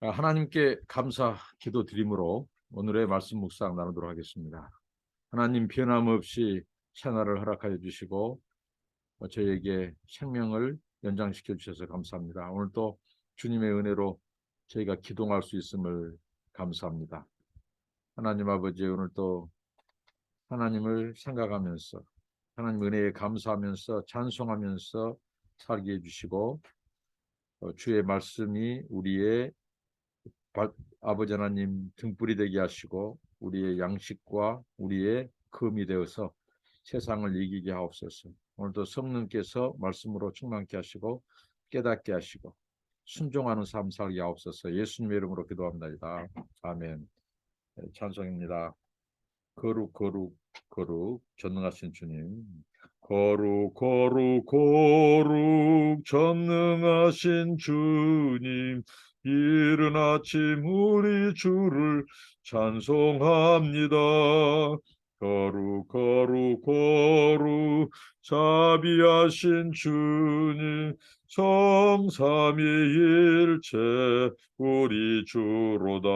아, 하나님께 감사 기도 드림으로 오늘의 말씀 묵상 나누도록 하겠습니다. 하나님 변함없이 채널을 허락하여 주시고 어, 저에게 생명을 연장시켜 주셔서 감사합니다. 오늘 또 주님의 은혜로 저희가 기동할 수 있음을 감사합니다. 하나님 아버지 오늘 또 하나님을 생각하면서 하나님 은혜에 감사하면서 찬송하면서 살게 해주시고 어, 주의 말씀이 우리의 바- 아버지 하나님 등불이 되게 하시고 우리의 양식과 우리의 금이 되어서 세상을 이기게 하옵소서. 오늘도 성령께서 말씀으로 충만케 하시고 깨닫게 하시고 순종하는 삶 살게 하옵소서. 예수님의 이름으로 기도합니다. 아멘. 네, 찬송입니다. 거룩 거룩 거룩 전능하신 주님. 거룩 거룩 거룩 전능하신 주님. 이른 아침 우리 주를 찬송합니다. 거룩 거룩 거룩 자비하신 주님 성삼위일체 우리 주로다.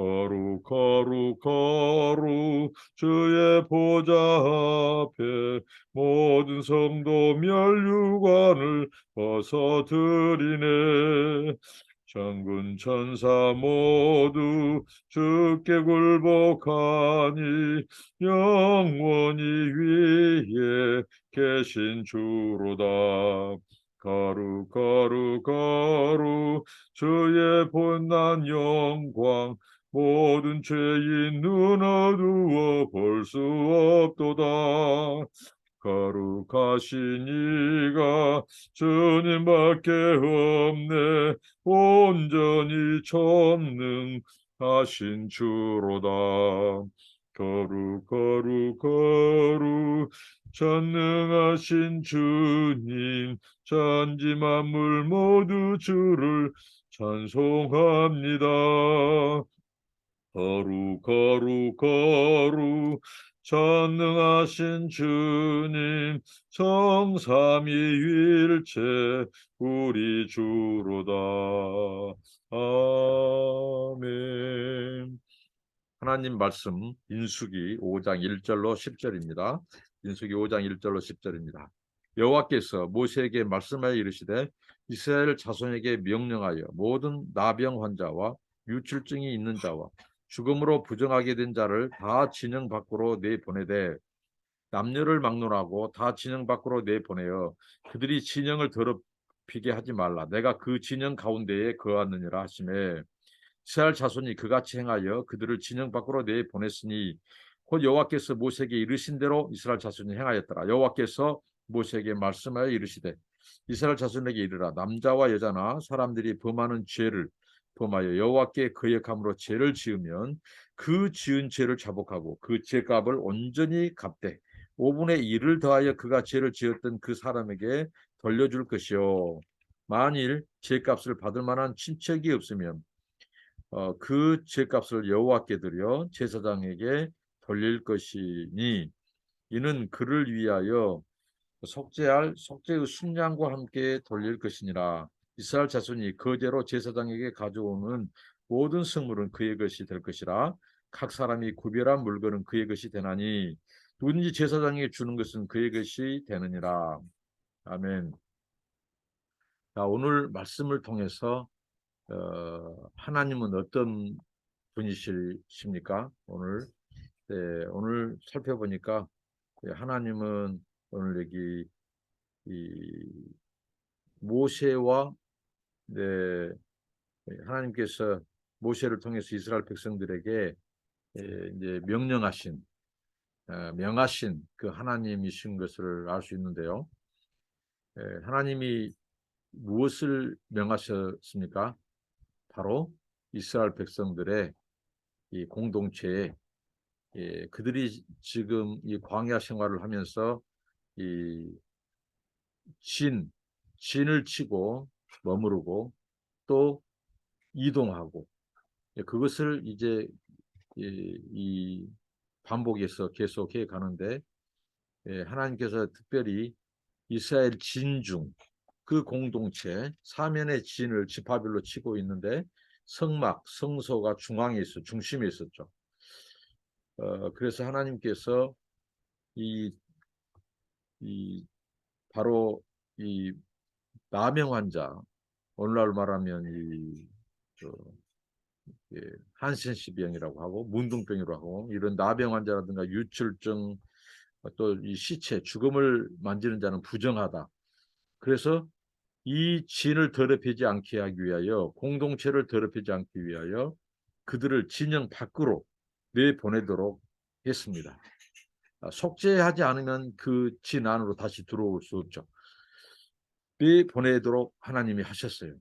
거룩 거룩 거룩 주의 보좌 앞에 모든 성도 멸류관을 벗어드리네. 천군 천사 모두 주께 굴복하니 영원히 위에 계신 주로다. 거룩 거룩 거룩 주의 본난 영광 모든 죄인 눈 어두워 볼 수 없도다. 거룩하신 이가 주님밖에 없네. 온전히 전능하신 주로다. 거룩 거룩 거룩 전능하신 주님 천지 만물 모두 주를 찬송합니다 거룩 거룩 거룩 전능하신 주님 성삼위일체 우리 주로다. 아멘. 하나님 말씀 인수기 5장 1절로 10절입니다. 인수기 5장 1절로 10절입니다. 여호와께서 모세에게 말씀하여 이르시되 이스라엘 자손에게 명령하여 모든 나병 환자와 유출증이 있는 자와 죽음으로 부정하게 된 자를 다 진영 밖으로 내보내되 남녀를 막론하고 다 진영 밖으로 내보내어 그들이 진영을 더럽히게 하지 말라. 내가 그 진영 가운데에 거하느니라 하심에 이스라엘 자손이 그같이 행하여 그들을 진영 밖으로 내보냈으니 곧 여호와께서 모세에게 이르신 대로 이스라엘 자손이 행하였더라. 여호와께서 모세에게 말씀하여 이르시되 이스라엘 자손에게 이르라. 남자와 여자나 사람들이 범하는 죄를 범하여 여호와께 거역함으로 죄를 지으면 그 지은 죄를 자복하고 그 죄값을 온전히 갚되 5분의 1을 더하여 그가 죄를 지었던 그 사람에게 돌려줄 것이요. 만일 죄값을 받을 만한 친척이 없으면 어, 그 죄값을 여호와께 드려 제사장에게 돌릴 것이니 이는 그를 위하여 속죄할 속죄의 순양과 함께 돌릴 것이니라 이스라엘 자손이 거제로 제사장에게 가져오는 모든 성물은 그의 것이 될 것이라 각 사람이 구별한 물건은 그의 것이 되나니 누구든지 제사장에게 주는 것은 그의 것이 되느니라 아멘. 자 오늘 말씀을 통해서 어, 하나님은 어떤 분이십니까? 오늘 네, 오늘 살펴보니까 예, 하나님은 오늘 여기 이 모세와 네, 하나님께서 모세를 통해서 이스라엘 백성들에게 예, 이제 명령하신 어, 명하신 그 하나님이신 것을 알 수 있는데요. 예, 하나님이 무엇을 명하셨습니까? 바로 이스라엘 백성들의 이 공동체에 예, 그들이 지금 이 광야 생활을 하면서 이 진, 진을 치고 머무르고 또 이동하고 예, 그것을 이제 이, 이 반복해서 계속해 가는데 예, 하나님께서 특별히 이스라엘 진중 그 공동체 사면의 진을 지파별로 치고 있는데 성막, 성소가 중앙에 있어 중심에 있었죠. 어, 그래서 하나님께서 이, 이 바로 이 나병 환자 오늘날 말하면 이 저, 예, 한센시병이라고 하고 문둥병이라고 하고 이런 나병 환자라든가 유출증 또 이 시체 죽음을 만지는 자는 부정하다. 그래서 이 진을 더럽히지 않게 하기 위하여 공동체를 더럽히지 않기 위하여 그들을 진영 밖으로 내보내도록 했습니다. 아, 속죄하지 않으면 그 진 안으로 다시 들어올 수 없죠. 내보내도록 하나님이 하셨어요.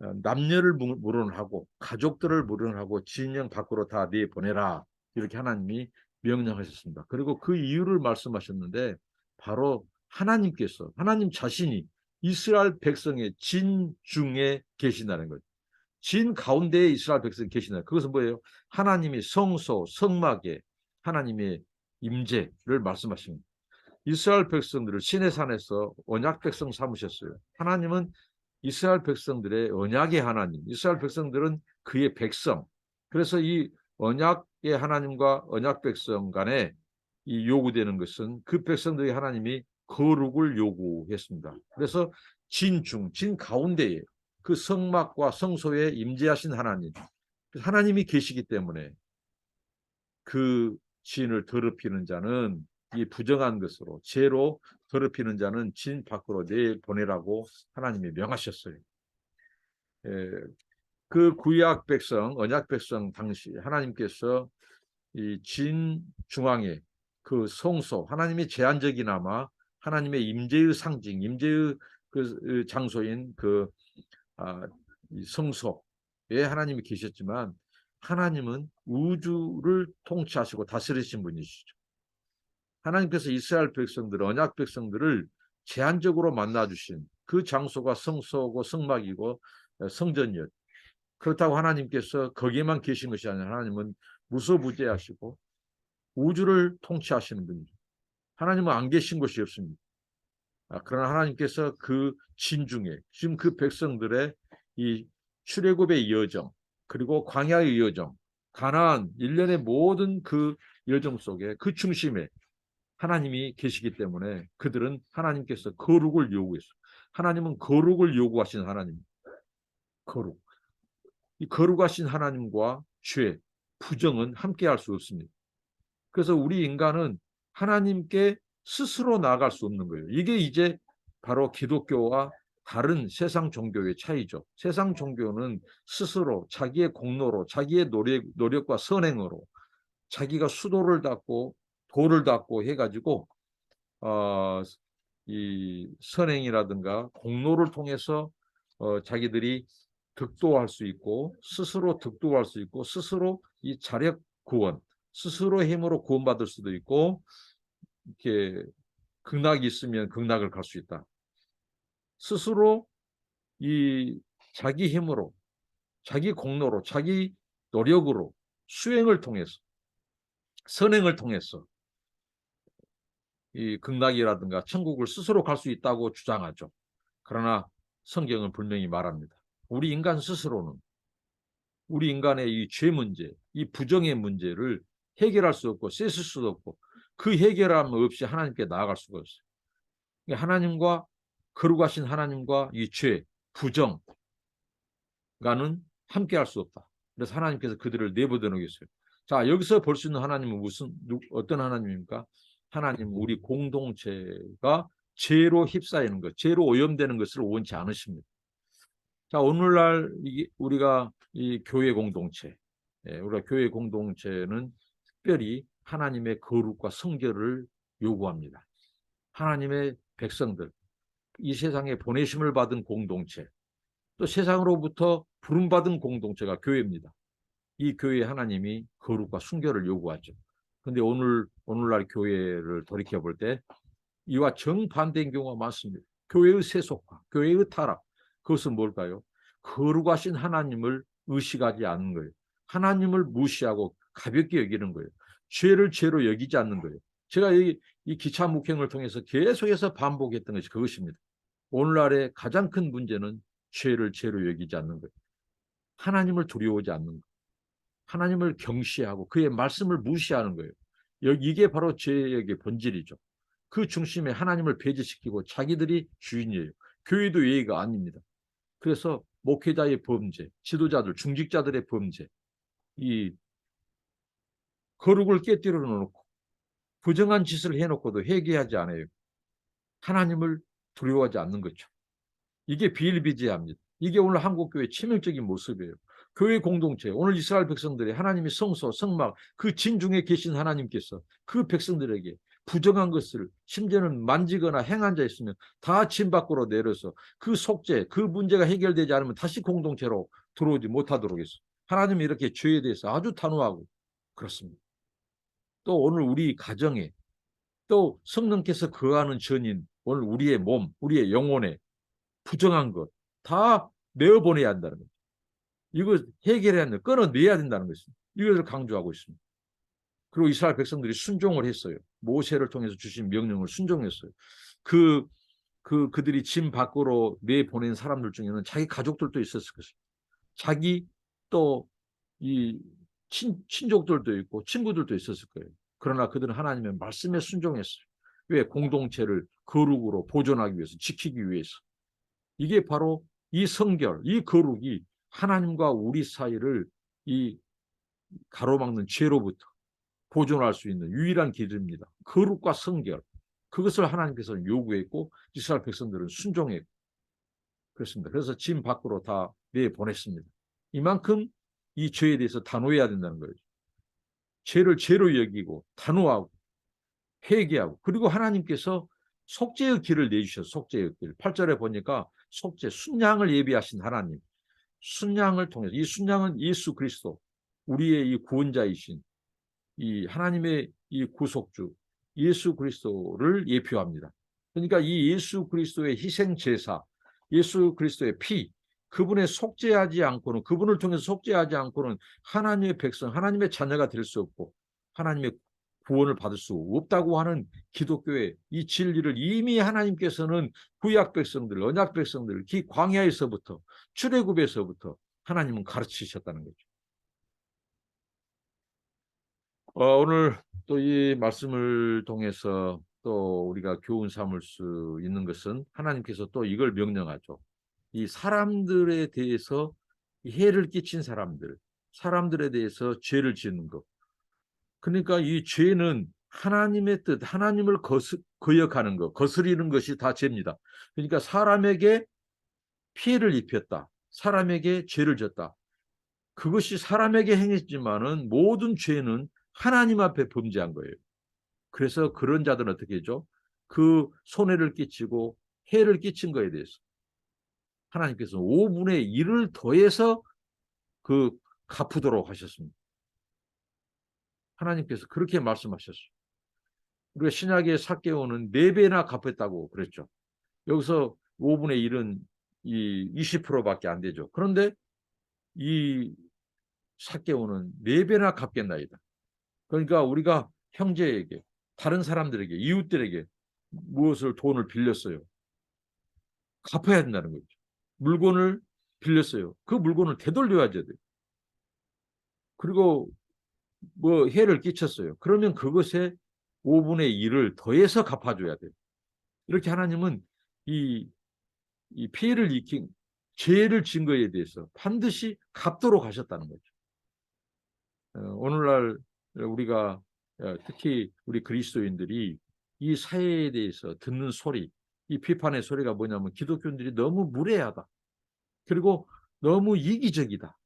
어, 남녀를 무- 물론하고 가족들을 물론하고 진영 밖으로 다 내보내라 이렇게 하나님이 명령하셨습니다. 그리고 그 이유를 말씀하셨는데 바로 하나님께서 하나님 자신이 이스라엘 백성의 진 중에 계신다는 거죠. 진 가운데에 이스라엘 백성이 계신다. 그것은 뭐예요? 하나님이 성소, 성막에 하나님의 임재를 말씀하십니다. 이스라엘 백성들을 신의 산에서 언약 백성 삼으셨어요. 하나님은 이스라엘 백성들의 언약의 하나님, 이스라엘 백성들은 그의 백성. 그래서 이 언약의 하나님과 언약 백성 간에 이 요구되는 것은 그 백성들이 하나님이 거룩을 요구했습니다. 그래서 진중, 진 가운데에 그 성막과 성소에 임재하신 하나님, 하나님이 계시기 때문에 그 진을 더럽히는 자는 이 부정한 것으로 죄로 더럽히는 자는 진 밖으로 내 보내라고 하나님이 명하셨어요. 예, 그 구약 백성, 언약 백성 당시 하나님께서 이 진 중앙에 그 성소, 하나님이 제한적이나마 하나님의 임재의 상징, 임재의 그 장소인 그 아, 이 성소에 하나님이 계셨지만 하나님은 우주를 통치하시고 다스리신 분이시죠. 하나님께서 이스라엘 백성들, 언약 백성들을 제한적으로 만나 주신 그 장소가 성소고 성막이고 어, 성전이었. 그렇다고 하나님께서 거기에만 계신 것이 아니라 하나님은 무소부재하시고 우주를 통치하시는 분이죠. 하나님은 안 계신 것이 없습니다. 아, 그러나 하나님께서 그 진중에 지금 그 백성들의 이 출애굽의 여정 그리고 광야의 여정 가나안 일련의 모든 그 여정 속에 그 중심에 하나님이 계시기 때문에 그들은 하나님께서 거룩을 요구했어요. 하나님은 거룩을 요구하신 하나님. 거룩. 이 거룩하신 하나님과 죄, 부정은 함께 할 수 없습니다. 그래서 우리 인간은 하나님께 스스로 나아갈 수 없는 거예요. 이게 이제 바로 기독교와 다른 세상 종교의 차이죠. 세상 종교는 스스로 자기의 공로로, 자기의 노력, 노력과 선행으로 자기가 수도를 닦고 도를 닦고 해가지고 어, 이 선행이라든가 공로를 통해서 어, 자기들이 득도할 수 있고 스스로 득도할 수 있고 스스로 이 자력 구원, 스스로 힘으로 구원받을 수도 있고 이렇게 극락이 있으면 극락을 갈 수 있다. 스스로 이 자기 힘으로, 자기 공로로, 자기 노력으로 수행을 통해서 선행을 통해서 이 극락이라든가 천국을 스스로 갈 수 있다고 주장하죠. 그러나 성경은 분명히 말합니다. 우리 인간 스스로는 우리 인간의 이 죄 문제, 이 부정의 문제를 해결할 수 없고 씻을 수도 없고 그 해결함 없이 하나님께 나아갈 수가 없어요. 그러니까 하나님과 거룩하신 하나님과 이 죄, 부정과는 함께 할 수 없다. 그래서 하나님께서 그들을 내버려 놓겠어요. 자, 여기서 볼 수 있는 하나님은 무슨 어떤 하나님입니까? 하나님 우리 공동체가 죄로 휩싸이는 것, 죄로 오염되는 것을 원치 않으십니다. 자, 오늘날 우리가 이 교회 공동체, 예, 우리가 교회 공동체는 특별히 하나님의 거룩과 성결을 요구합니다. 하나님의 백성들, 이 세상에 보내심을 받은 공동체, 또 세상으로부터 부름받은 공동체가 교회입니다. 이 교회 하나님이 거룩과 순결을 요구하죠. 근데 오늘 오늘날 교회를 돌이켜 볼 때 이와 정반대인 경우가 많습니다. 교회의 세속화, 교회의 타락. 그것은 뭘까요? 거룩하신 하나님을 의식하지 않는 거예요. 하나님을 무시하고 가볍게 여기는 거예요. 죄를 죄로 여기지 않는 거예요. 제가 이, 이 기차 목행을 통해서 계속해서 반복했던 것이 그것입니다. 오늘날의 가장 큰 문제는 죄를 죄로 여기지 않는 거예요. 하나님을 두려워하지 않는 거예요. 하나님을 경시하고 그의 말씀을 무시하는 거예요. 이게 바로 죄의 본질이죠. 그 중심에 하나님을 배제시키고 자기들이 주인이에요. 교회도 예의가 아닙니다. 그래서 목회자의 범죄, 지도자들, 중직자들의 범죄, 이 거룩을 깨뜨려 놓고 부정한 짓을 해놓고도 회개하지 않아요. 하나님을 두려워하지 않는 거죠. 이게 비일비재합니다. 이게 오늘 한국교회 치명적인 모습이에요. 교회 공동체, 오늘 이스라엘 백성들이 하나님의 성소, 성막, 그 진중에 계신 하나님께서 그 백성들에게 부정한 것을 심지어는 만지거나 행한 자 있으면 다진 밖으로 내려서 그 속죄, 그 문제가 해결되지 않으면 다시 공동체로 들어오지 못하도록 했어. 하나님이 이렇게 죄에 대해서 아주 단호하고 그렇습니다. 또 오늘 우리 가정에 또 성령께서 거하는 전인 오늘 우리의 몸, 우리의 영혼에 부정한 것 다 내어보내야 한다는 거죠. 이거 해결해야 한다. 끊어내야 된다는 것입니다. 이것을 강조하고 있습니다. 그리고 이스라엘 백성들이 순종을 했어요. 모세를 통해서 주신 명령을 순종했어요. 그, 그, 그들이 짐 밖으로 내보낸 사람들 중에는 자기 가족들도 있었을 것입니다. 자기 또 이 친족들도 있고 친구들도 있었을 거예요. 그러나 그들은 하나님의 말씀에 순종했어요. 왜? 공동체를 거룩으로 보존하기 위해서, 지키기 위해서. 이게 바로 이 성결, 이 거룩이 하나님과 우리 사이를 이 가로막는 죄로부터 보존할 수 있는 유일한 길입니다. 거룩과 성결. 그것을 하나님께서는 요구했고 이스라엘 백성들은 순종했고 그렇습니다. 그래서 짐 밖으로 다 내보냈습니다. 이만큼 이 죄에 대해서 단호해야 된다는 거예요. 죄를 죄로 여기고 단호하고 회개하고 그리고 하나님께서 속죄의 길을 내주셔서 속죄의 길. 8절에 보니까 속죄, 순양을 예비하신 하나님. 순양을 통해서 이 순양은 예수 그리스도 우리의 이 구원자이신 이 하나님의 이 구속주 예수 그리스도를 예표합니다. 그러니까 이 예수 그리스도의 희생 제사, 예수 그리스도의 피, 그분의 속죄하지 않고는 그분을 통해서 속죄하지 않고는 하나님의 백성, 하나님의 자녀가 될 수 없고 하나님의 구원을 받을 수 없다고 하는 기독교의 이 진리를 이미 하나님께서는 구약 백성들, 언약 백성들, 기 광야에서부터 출애굽에서부터 하나님은 가르치셨다는 거죠. 어, 오늘 또 이 말씀을 통해서 또 우리가 교훈 삼을 수 있는 것은 하나님께서 또 이걸 명령하죠. 이 사람들에 대해서 해를 끼친 사람들, 사람들에 대해서 죄를 짓는 것. 그러니까 이 죄는 하나님의 뜻, 하나님을 거스, 거역하는 것, 거스리는 것이 다 죄입니다. 그러니까 사람에게 피해를 입혔다. 사람에게 죄를 졌다. 그것이 사람에게 행했지만은 모든 죄는 하나님 앞에 범죄한 거예요. 그래서 그런 자들은 어떻게 하죠? 그 손해를 끼치고 해를 끼친 거에 대해서 하나님께서 5분의 1을 더해서 그 갚도록 하셨습니다. 하나님께서 그렇게 말씀하셨어요. 우리가 신약의 사개오는 4배나 갚았다고 그랬죠. 여기서 5분의 1은 이 20%밖에 안 되죠. 그런데 이 사개오는 4배나 갚겠나이다. 그러니까 우리가 형제에게 다른 사람들에게 이웃들에게 무엇을 돈을 빌렸어요. 갚아야 된다는 거죠. 물건을 빌렸어요. 그 물건을 되돌려야 돼요. 그리고 뭐 해를 끼쳤어요. 그러면 그것에 5분의 1을 더해서 갚아줘야 돼요. 이렇게 하나님은 이, 이 피해를 익힌 죄를 진 거에 대해서 반드시 갚도록 하셨다는 거죠. 어, 오늘날 우리가 어, 특히 우리 그리스도인들이 이 사회에 대해서 듣는 소리, 이 비판의 소리가 뭐냐면 기독교인들이 너무 무례하다. 그리고 너무 이기적이다.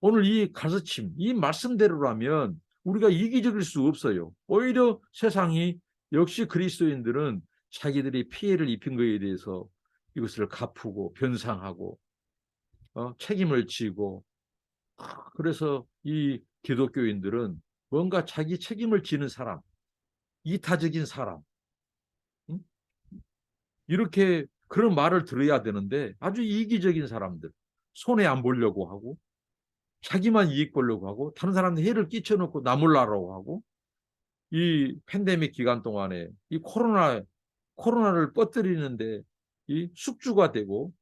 오늘 이 가르침, 이 말씀대로라면 우리가 이기적일 수 없어요. 오히려 세상이 역시 그리스도인들은 자기들이 피해를 입힌 것에 대해서 이것을 갚고 변상하고 어, 책임을 지고 그래서 이 기독교인들은 뭔가 자기 책임을 지는 사람, 이타적인 사람 응? 이렇게 그런 말을 들어야 되는데 아주 이기적인 사람들 손해 안 보려고 하고 자기만 이익 보려고 하고 다른 사람들 해를 끼쳐놓고 나 몰라라고 하고 이 팬데믹 기간 동안에 이 코로나 코로나를 뻗뜨리는데 이 숙주가 되고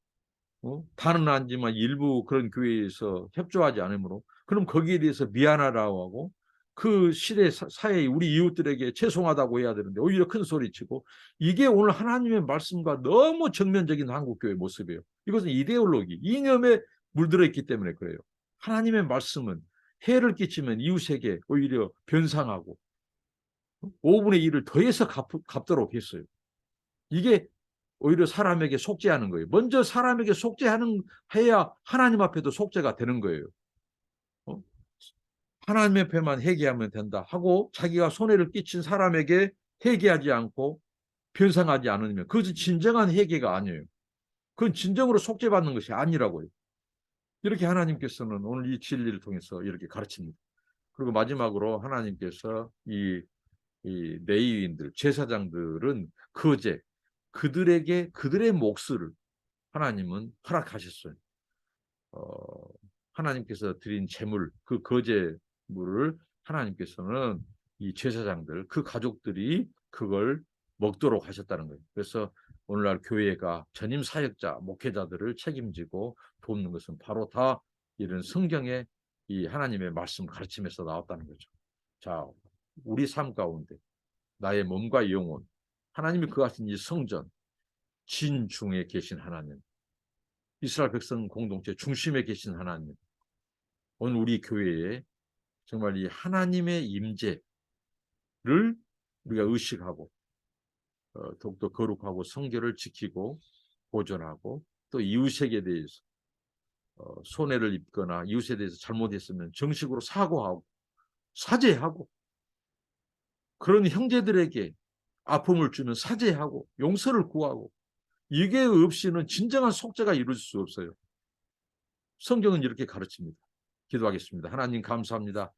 어? 다는 아니지만 일부 그런 교회에서 협조하지 않으므로 그럼 거기에 대해서 미안하다고 하고 그 시대 사- 사회에 우리 이웃들에게 죄송하다고 해야 되는데 오히려 큰 소리치고 이게 오늘 하나님의 말씀과 너무 정면적인 한국 교회 모습이에요. 이것은 이데올로기, 이념에 물들어 있기 때문에 그래요. 하나님의 말씀은 해를 끼치면 이웃에게 오히려 변상하고 5분의 1을 더해서 갚, 갚도록 했어요. 이게 오히려 사람에게 속죄하는 거예요. 먼저 사람에게 속죄하는 해야 하나님 앞에도 속죄가 되는 거예요. 어? 하나님 앞에만 회개하면 된다 하고 자기가 손해를 끼친 사람에게 회개하지 않고 변상하지 않으면 그것은 진정한 회개가 아니에요. 그건 진정으로 속죄받는 것이 아니라고요. 이렇게 하나님께서는 오늘 이 진리를 통해서 이렇게 가르칩니다. 그리고 마지막으로 하나님께서 이, 이 레위인들, 제사장들은 거제, 그들에게 그들의 몫을 하나님은 허락하셨어요. 어, 하나님께서 드린 재물, 그 거제물을 하나님께서는 이 제사장들, 그 가족들이 그걸 먹도록 하셨다는 거예요. 그래서 오늘날 교회가 전임 사역자, 목회자들을 책임지고 돕는 것은 바로 다 이런 성경의 이 하나님의 말씀 가르침에서 나왔다는 거죠. 자, 우리 삶 가운데 나의 몸과 영혼, 하나님이 그하신 이 성전, 진중에 계신 하나님, 이스라엘 백성 공동체 중심에 계신 하나님, 오늘 우리 교회에 정말 이 하나님의 임재를 우리가 의식하고 어, 더욱더 거룩하고 성결을 지키고 보존하고 또 이웃에게 대해서 어, 손해를 입거나 이웃에 대해서 잘못했으면 정식으로 사과하고 사죄하고 그런 형제들에게 아픔을 주면 사죄하고 용서를 구하고 이게 없이는 진정한 속죄가 이루어질 수 없어요. 성경은 이렇게 가르칩니다. 기도하겠습니다. 하나님 감사합니다.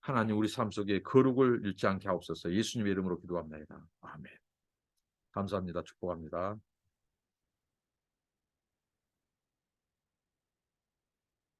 하나님 우리 삶 속에 거룩을 잃지 않게 하옵소서. 예수님의 이름으로 기도합니다. 아멘. 감사합니다. 축복합니다.